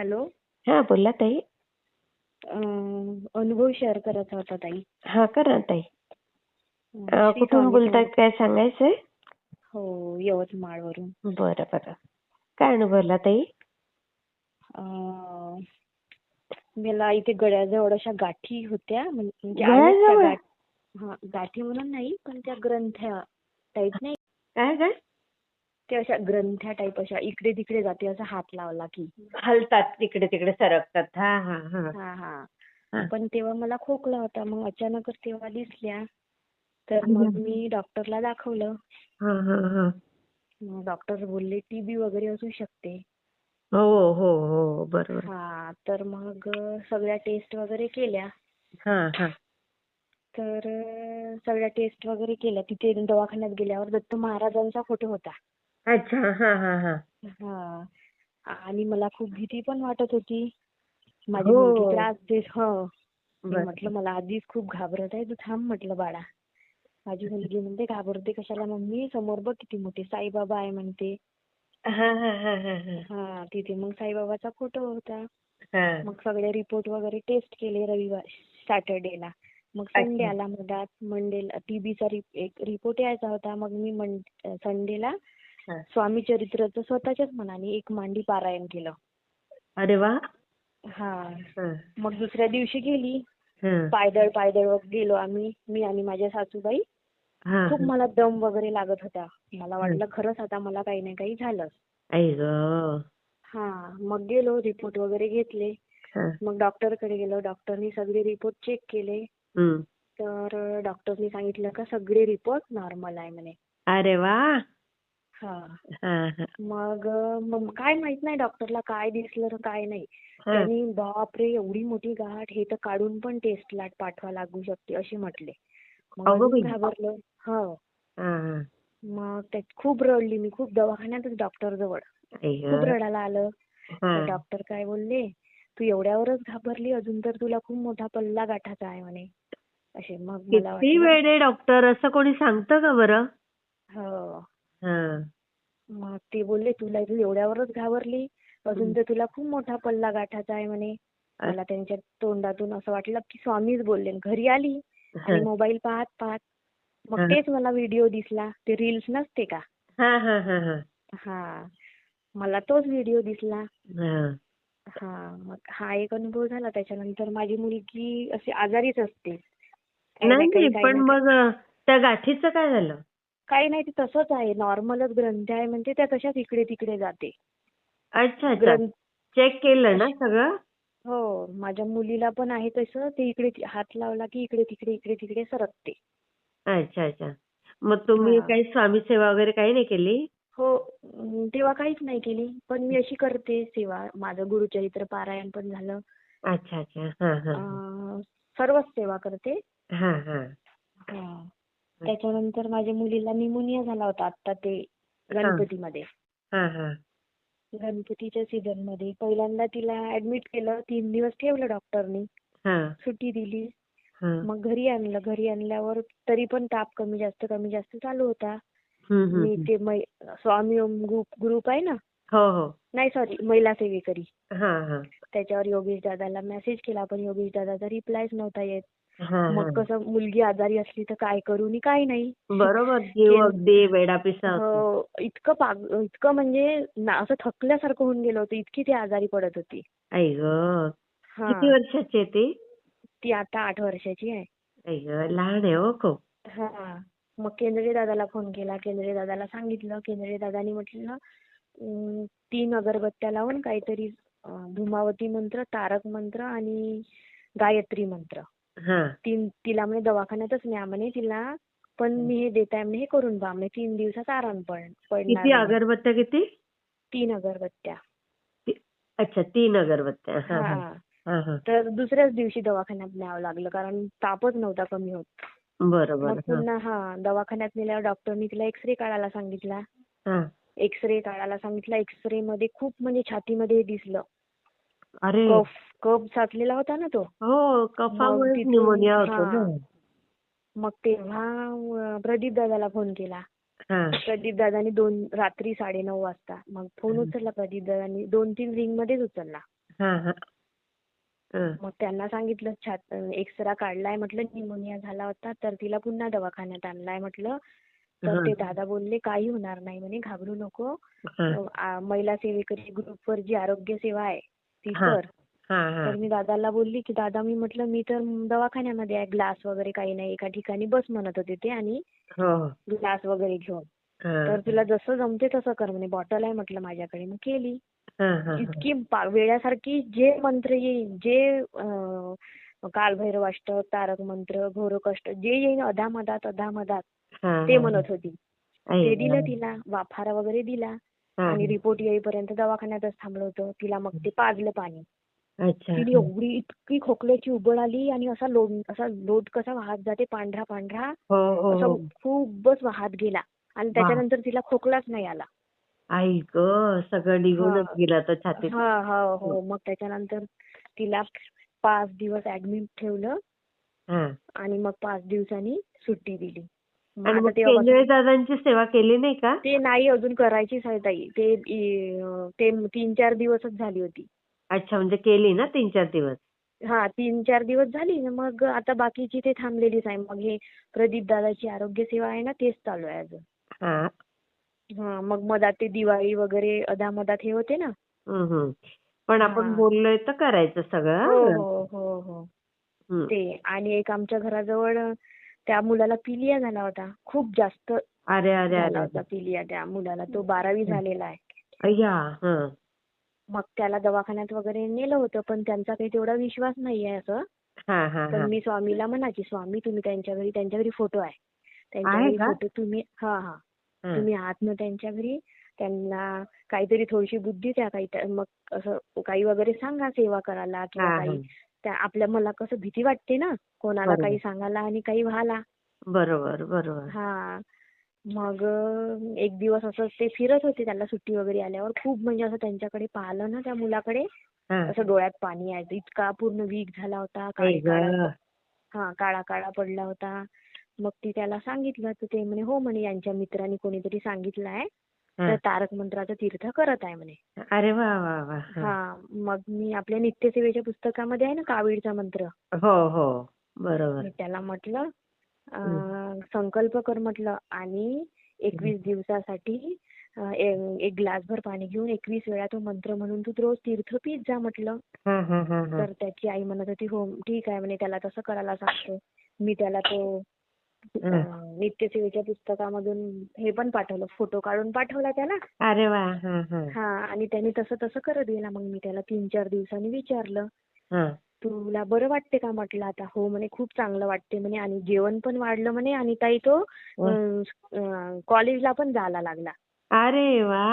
Hello. हा बोला ताई. अनुभव शेअर करायचा होता ताई. हा करा ताई. कुठून समर्थ. काय सांगायचंय? हो यवतमाळवरून. बरं बरं. काय अनुभवला ताई? मला इथे गळ्याजवळ अशा गाठी होत्या म्हण- म्हणजे हा गाठी म्हणून नाही पण त्या ग्रंथ्या टाईप नाही. काय काय? ते अशा ग्रंथ्या टाईप अशा इकडे तिकडे जाते असा हात लावला की. हलतात तिकडे तिकडे सरकतात. हा हा हा. पण तेव्हा मला खोकला होता. मग अचानकच तेव्हा दिसल्या. तर मग मी डॉक्टरला दाखवलं. हा हा हा. मग डॉक्टर बोलले टीबी वगैरे असू शकते. हो हो हो. बरोबर. हा तर मग सगळ्या टेस्ट वगैरे केल्या. तर सगळ्या टेस्ट वगैरे केल्या. तिथे दवाखान्यात गेल्यावर दत्त महाराजांचा फोटो होता. अच्छा हा हा हा. हा. आणि मला खूप भीती पण वाटत होती. माझी हो. मुलगी त्रास देत हो. मी बरं. म्हटलं मला आधीच खूप घाबरत आहे तू थांब म्हटलं बाळा. माझी मुलगी म्हणते घाबरते कशाला मम्मी? समोर बघ किती मोठे साईबाबा आहे म्हणते. हा हा हा हा हा. हा तिथे मग साईबाबाचा फोटो होता. हा. मग सगळे रिपोर्ट वगैरे टेस्ट केले रविवार सॅटर्डेला. मग अच्छा. संडे आला मधात मंडेला टीबीचा एक रिपोर्ट यायचा होता. मग मी संडेला. स्वामी चरित्राचं स्वतःच्याच मनाने एक मांडी पारायण केलं. अरे वा. हा. मग दुसऱ्या दिवशी गेली. हा. पायदळ पायदळ गेलो आम्ही मी आणि माझ्या सासूबाई. हा खूप मला दम वगैरे लागत होता. मला वाटलं खरंच आता मला काही ना काही झालं. हा मग गेलो रिपोर्ट वगैरे घेतले. मग डॉक्टरकडे गेलो. डॉक्टरनी सगळे रिपोर्ट चेक केले. तर डॉक्टरनी सांगितलं का सगळे रिपोर्ट नॉर्मल आहे म्हणे. अरे वा. मग काय माहीत नाही डॉक्टरला काय दिसलं तर काय नाही. त्यांनी बापरे एवढी मोठी गाठ हे तर काढून पण टेस्टला पाठवा लागू शकते असे म्हटले. मग. घाबरलो. हो. मग त्यात खूप रडली मी खूप दवाखान्यातच डॉक्टर जवळ. खूप रडायला आलं. डॉक्टर काय बोलले तू एवढ्यावरच घाबरली अजून तर तुला खूप मोठा पल्ला गाठाचा आहे म्हणे. असे मग मला किती आहे डॉक्टर असं कोणी सांगतं का बरं? हा. मग ते बोलले तुला तू एवढ्यावरच घाबरली. अजून तर तुला खूप मोठा पल्ला गाठाचा आहे म्हणे. मला त्यांच्या तोंडातून असं वाटलं की स्वामीच बोलले. घरी आली आणि मोबाईल पाहत पाहत मग. तेच मला व्हिडिओ दिसला. ते रील्स नसते का? हा हा हा हा. हा. मला तोच व्हिडिओ दिसला. हा. हा. मग हा एक अनुभव झाला. त्याच्यानंतर माझी मुलगी अशी आजारीच असते. नाही पण. मग त्या गाठीचं काय झालं? काही नाही ते तसंच आहे. नॉर्मलच ग्रंथी आहे म्हणजे त्या तशाच इकडे तिकडे जाते. अच्छा अच्छा. ग्रंथ चेक केलं ना सगळं? हो माझ्या मुलीला पण आहे तसं ते इकडे ति- हात लावला की इकडे तिकडे इकडे तिकडे सरकते. अच्छा अच्छा. मग तुम्ही हा. काही स्वामी सेवा वगैरे काही नाही केली? हो अं, तेव्हा काहीच नाही केली. पण मी अशी करते सेवा. माझं गुरुचरित्र पारायण पण झालं. अच्छा अच्छा. हा हा. अं, सर्वच सेवा करते. हा हा. हा. त्याच्यानंतर माझ्या मुलीला निमोनिया झाला होता आता ते गणपतीमध्ये. हा हा. गणपतीच्या सीझनमध्ये पहिल्यांदा तिला ऍडमिट केलं तीन दिवस ठेवलं डॉक्टरनी हा. सुट्टी दिली. मग घरी आणलं. घरी आणल्यावर तरी पण ताप कमी जास्त कमी जास्त चालू होता. मी. ते स्वामी ओम ग्रुप आहे ना? हो हो. नाही सॉरी महिला सेवेकरी. त्याच्यावर योगेश दादाला मेसेज केला. पण योगेश दादाचा रिप्लायच नव्हता येत. मग कसं मुलगी आजारी असली तर काय करू नि काय नाही. हो इतकं पाग इतकं म्हणजे असं थकल्यासारखं होऊन गेलं होतं इतकी ती आजारी पडत होती. हा. किती वर्षाची आहे ती? ती आता आठ वर्षाची आहे. लहान आहे हो खूप. हा मग केंद्रे दादाला फोन केला केंद्रे दादाला सांगितलं केंद्रे दादानी म्हटलं तीन अगरबत्त्या लावून काहीतरी धुमावती मंत्र तारक मंत्र आणि गायत्री मंत्र. तिला म्हणे दवाखान्यातच न्या म्हणे तिला पण मी हे देताय म्हणे हे करून पहा म्हणे तीन दिवसाचा आराम पड पडणार किती. अगरबत्त्या किती? तीन अगरबत्त्या. अच्छा तीन अगरबत्त्या तर दुसऱ्याच दिवशी दवाखान्यात न्यावं लागलं कारण तापच नव्हता कमी होत. बरोबर मग हा. पुन्हा हा दवाखान्यात नेल्यावर डॉक्टरनी तिला एक्सरे काढायला सांगितला. हा. एक्सरे काढायला सांगितला एक्सरे मध्ये खूप म्हणजे छातीमध्ये हे दिसलं. अरे. कफ कफ साचलेला होता ना तो. हो होतो. ना. मग तेव्हा प्रदीप दादाला फोन केला. हा. प्रदीप दादानी दोन रात्री साडेनऊ वाजता मग फोन. उचलला प्रदीप दादानी. दोन तीन रिंग मध्येच उचलला. मग त्यांना सांगितलं छात एक्सरा काढलाय म्हटलं निमोनिया झाला होता तर तिला पुन्हा दवाखान्यात आणलाय म्हटलं. तर. ते दादा बोलले काही होणार नाही म्हणे घाबरू नको. महिला सेवेकरी ग्रुपवर जी आरोग्य सेवा आहे ती. कर. तर मी दादाला बोलली की दादा मी म्हटलं मी तर दवाखान्यामध्ये आहे ग्लास वगैरे काही नाही एका ठिकाणी बस म्हणत होते ते आणि हो. ग्लास वगैरे घेऊन. तर तुला जसं जमते तसं कर म्हणे बॉटल आहे म्हटलं माझ्याकडे मग केली. इतकी वेड्यासारखी जे मंत्र येईल जे अं, कालभैरवाष्टक तारक मंत्र घोरकष्ट जे येईल अधामधात अधामधात ते. म्हणत होती ते. दिलं तिला वाफारा वगैरे दिला आणि रिपोर्ट येईपर्यंत दवाखान्यातच थांबलो होतो तिला मग ते पाजलं पाणी तिने एवढी इतकी खोकल्याची उबळ आली आणि असा लोट असा लोट कसा वाहत जाते पांढरा पांढरा. हो हो असा हो. खूपच वाहत गेला आणि त्याच्यानंतर तिला खोकलाच नाही आला. आई ग सगळं निघूनच हा. गेलं छातीत. हा हा हो. मग त्याच्यानंतर तिला पाच दिवस ऍडमिट ठेवलं. आणि मग पाच दिवसांनी सुट्टी दिली. आणि दादांची सेवा केली नाही का? ते नाही अजून करायचीच आहे ताई. ते तीन चार दिवसच झाली होती. अच्छा म्हणजे केली ना तीन चार दिवस हा तीन चार दिवस झाली ना मग आता बाकीची ते थांबलेलीच आहे मग हे प्रदीप दादाची आरोग्य सेवा आहे ना तेच चालू आहे अजून हा हा मग मधात ते दिवाळी वगैरे अधामधात हे होते ना हम्म. पण आपण हा. बोललोय तर करायचं सगळं हो हं? हो हो हो. ते आणि एक आमच्या घराजवळ त्या मुलाला पिलिया झाला होता खूप जास्त अरे अरे झाला अरे होता पिलिया त्या मुलाला तो बारावी झालेला आहे अय्या हं. मग त्याला दवाखान्यात वगैरे नेलं होतं पण त्यांचा काही तेवढा विश्वास नाहीये असं हा हा पण हा मी स्वामीला म्हणायची स्वामी तुम्ही त्यांच्या घरी त्यांच्या घरी फोटो आहे त्यांच्या घरी? फोटो तुम्ही हा हा. तुम्ही आहात ना त्यांच्या घरी त्यांना काहीतरी थोडीशी बुद्धी द्या काही मग असं काही वगैरे सांगा सेवा करायला किंवा काही. त्या आपल्या मला कसं भीती वाटते ना कोणाला. काही सांगायला आणि काही व्हायला बरोबर बरोबर हा मग एक दिवस असं ते फिरत होते त्याला सुट्टी वगैरे आल्यावर. खूप म्हणजे असं त्यांच्याकडे पाहिलं ना त्या मुलाकडे. असं डोळ्यात पाणी यायचं. इतका पूर्ण वीक झाला होता. काळे काळा. हा काळा काळा पडला होता. मग ती त्याला सांगितलं तर ते म्हणे हो म्हणे यांच्या मित्रांनी कोणीतरी सांगितलं आहे. तर तारक मंत्राचं तीर्थ करत आहे म्हणे. अरे वा वा हा. मग मी आपल्या नित्यसेवेच्या पुस्तकामध्ये आहे ना कावीळचा मंत्र? हो हो. बरोबर. त्याला म्हटलं संकल्प कर म्हटलं आणि एकवीस दिवसासाठी एक ग्लासभर पाणी घेऊन एकवीस वेळा तो मंत्र म्हणून तू रोज तीर्थ पीत जा म्हटलं. तर त्याची आई म्हणत होती हो ठीक आहे म्हणे त्याला तसं करायला सांगतो. मी त्याला तो नित्यसेवेच्या पुस्तकामधून हे पण पाठवलं फोटो काढून पाठवला त्याला. आणि त्याने तसं तसं करत गेला. मग मी त्याला तीन चार दिवसांनी विचारलं. तुला बरं वाटते का म्हटलं आता? हो म्हणे खूप चांगलं वाटते म्हणे आणि जेवण पण वाढलं म्हणे आणि ताई तो अं, कॉलेजला पण जायला लागला. अरे वा!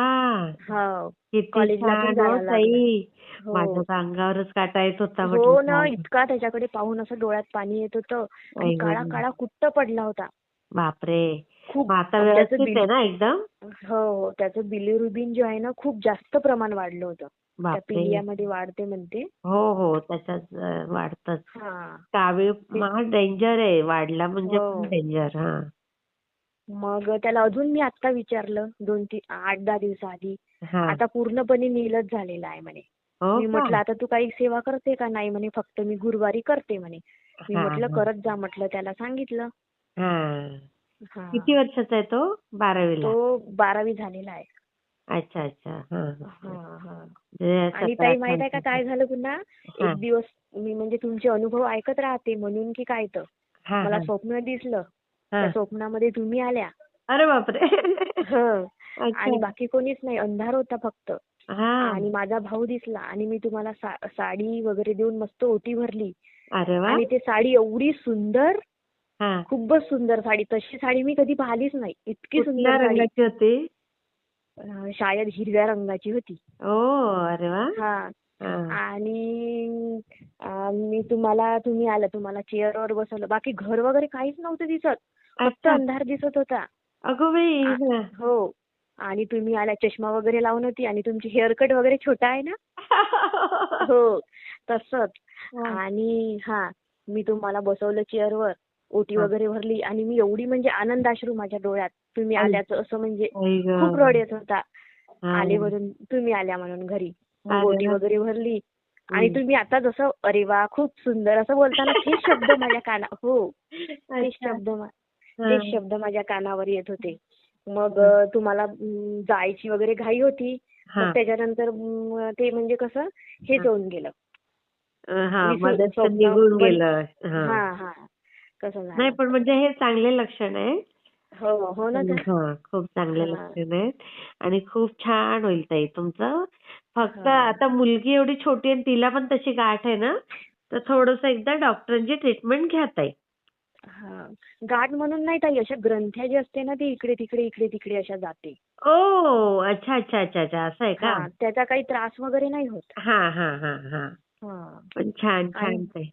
हो किती छान हो ताई. हो. माझ्या तर अंगावरच काटा येत होता हो ना. इतका त्याच्याकडे पाहून असं डोळ्यात पाणी येत होतं आणि काळा. काळा कुट्ट पडला होता. बापरे! खूप आता व्यवस्थित आहे ना एकदम? हो हो त्याचं बिलिरुबिन जे आहे ना खूप जास्त प्रमाण वाढलं होतं. पिलियामध्ये वाढते म्हणते. हो हो त्याच्यात वाढतच. हा. कावीळ हा डेंजर आहे. वाढला म्हणजे हो. पण डेंजर हा. मग त्याला अजून मी आता विचारलं दोन तीन आठ दहा दिवसाआधी. हा. आता पूर्णपणे नीलच झालेला आहे म्हणे. हो मी? म्हटलं आता तू काही सेवा करते का नाही म्हणे? फक्त मी गुरुवारी करते म्हणे. मी हा, म्हटलं हा. करत जा म्हटलं त्याला सांगितलं. हा. हा. किती वर्षाचा आहे तो? बारावीला. तो बारावी झालेला आहे. अच्छा अच्छा. हा हा. हा हा. म्हणजे आणि ताई माहीत आहे का काय झालं पुन्हा. एक दिवस मी म्हणजे तुमचे अनुभव ऐकत राहते म्हणून की काय तर. मला स्वप्न दिसलं. त्या स्वप्नामध्ये तुम्ही आल्या. अरे बापरे! हं. अच्छा. आणि बाकी कोणीच नाही. अंधार होता फक्त. हा. आणि माझा भाऊ दिसला आणि मी तुम्हाला साडी वगैरे देऊन मस्त ओटी भरली. आणि ते साडी एवढी सुंदर हा. खूपच सुंदर साडी. तशी साडी मी कधी पाहिलीच नाही. इतकी सुंदर साडी. रंगाची होती? शायद हिरव्या रंगाची होती. ओ अरे वा. हा. आणि मी तुम्हाला तुम्ही आला तुम्हाला चेअरवर बसवलं. बाकी घर वगैरे काहीच नव्हतं दिसत. फक्त. अंधार दिसत होता. हा. आणि तुम्ही आल्या चष्मा वगैरे लावून होती आणि तुमची हेअरकट वगैरे छोटा आहे ना? हो तसंच. आणि हा मी तुम्हाला बसवलं चेअरवर. ओटी हा. वगैरे भरली आणि मी एवढी म्हणजे आनंदाश्रू माझ्या डोळ्यात. तुम्ही. आल्याचं असं म्हणजे. खूप रड येत होता. आले वरून तुम्ही आल्या म्हणून घरी मग अरे ओटी वा. वगैरे भरली आणि. तुम्ही आता जसं अरे वा खूप सुंदर असं बोलताना तेच शब्द माझ्या काना हो तेच अच्छा. शब्द. तेच शब्द माझ्या कानावर येत होते मग तुम्हाला जायची वगैरे घाई होती. मग त्याच्यानंतर ते म्हणजे कसं हेच हा. होऊन गेलं नाही झालं पण म्हणजे हे चांगले लक्षण आहे खूप चांगले हा. लक्षण आहेत. आणि खूप छान होईल ताई तुमचं. फक्त हा. आता मुलगी एवढी छोटी आहे तिला पण तशी गाठ आहे ना तर थोडस एकदा डॉक्टरांची ट्रीटमेंट घ्या ताई. हा. गाठ म्हणून नाही ताई अशा ग्रंथ्या जी असते ना ती इकडे तिकडे इकडे तिकडे अशा जाते. ओ अच्छा अच्छा अच्छा अच्छा असं आहे का? हा त्याचा काही त्रास वगैरे नाही होत. हा हा हा हा हा. पण छान छान ताई.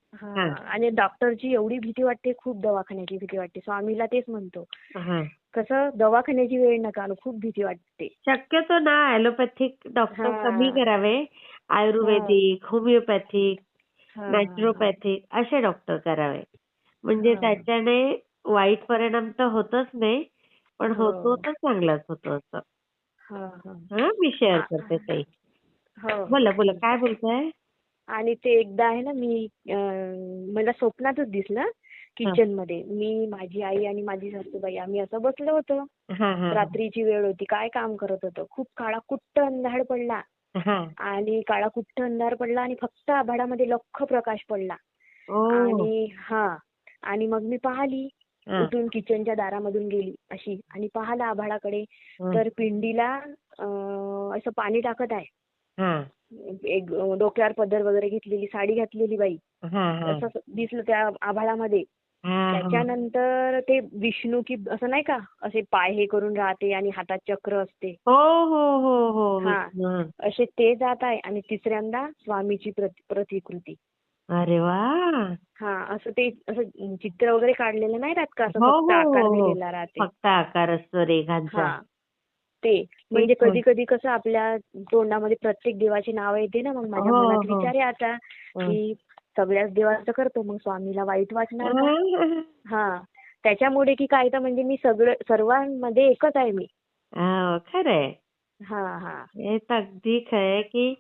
आणि डॉक्टरची एवढी भीती वाटते खूप दवाखान्याची भीती वाटते. स्वामीला तेच म्हणतो. हा. कसं दवाखान्याची वेळ नका आणू खूप भीती वाटते. शक्यतो ना ॲलोपॅथिक डॉक्टर. कमी करावे. आयुर्वेदिक होमिओपॅथिक नॅचरोपॅथिक असे डॉक्टर करावे. म्हणजे. त्याच्याने वाईट परिणाम तर होतच नाही पण हो. होतो तर चांगलाच होतो असं. मी शेअर. करते ताई. हो, बोला बोला. काय. बोलताय? आणि ते एकदा आहे ना मी मला स्वप्नातच दिसलं किचनमध्ये. मी माझी आई आणि माझी सासूबाई आम्ही असं बसलो होतो. रात्रीची वेळ होती काय काम करत होतो. खूप काळा कुट्ट अंधार पडला. आणि काळा कुट्ट अंधार पडला आणि फक्त आभाळामध्ये लख्ख प्रकाश पडला. आणि हा. आणि मग मी पाहिली. उठून किचनच्या दारामधून गेली अशी. आणि पाहिलं आभाळाकडे तर पिंडीला असं पाणी टाकत आहे. एक डोक्यावर पदर वगैरे घेतलेली साडी घातलेली बाई. हा, हा, असं दिसलं त्या आभाळामध्ये. त्याच्यानंतर ते विष्णू की असं नाही का असे पाय हे करून राहते आणि हातात चक्र असते. हो हो हो हो हा. असे ते जात आहे आणि तिसऱ्यांदा स्वामीची प्रति प्रतिकृती. अरे वा! हा असं ते असं चित्र वगैरे काढलेलं नाही राहत का? असं फक्त आकार. दिलेला राहते. फक्त आकार असतो रेघांचा ते म्हणजे. कधी कधी कसं आपल्या तोंडामध्ये प्रत्येक देवाची नावं येते ना मग माझ्या हो, मनात हो. विचार आहे आता हं. की सगळ्याच देवाचं करतो मग स्वामीला वाईट वाटणार का हा, त्याच्यामुळे की काय तर म्हणजे मी सगळं सर्वांमध्ये एकच आहे मी हो, खरंय हा हा हे अगदी खरंय की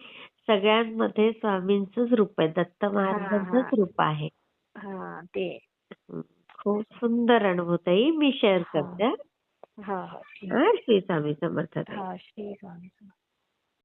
सगळ्यांमध्ये स्वामींचंच रूप आहे दत्त महाराजांचंच हा. रूप आहे हा ते. खूप सुंदर अनुभूताई मी शेअर हा. करते हा श्री स्वामी समर्थ ताई.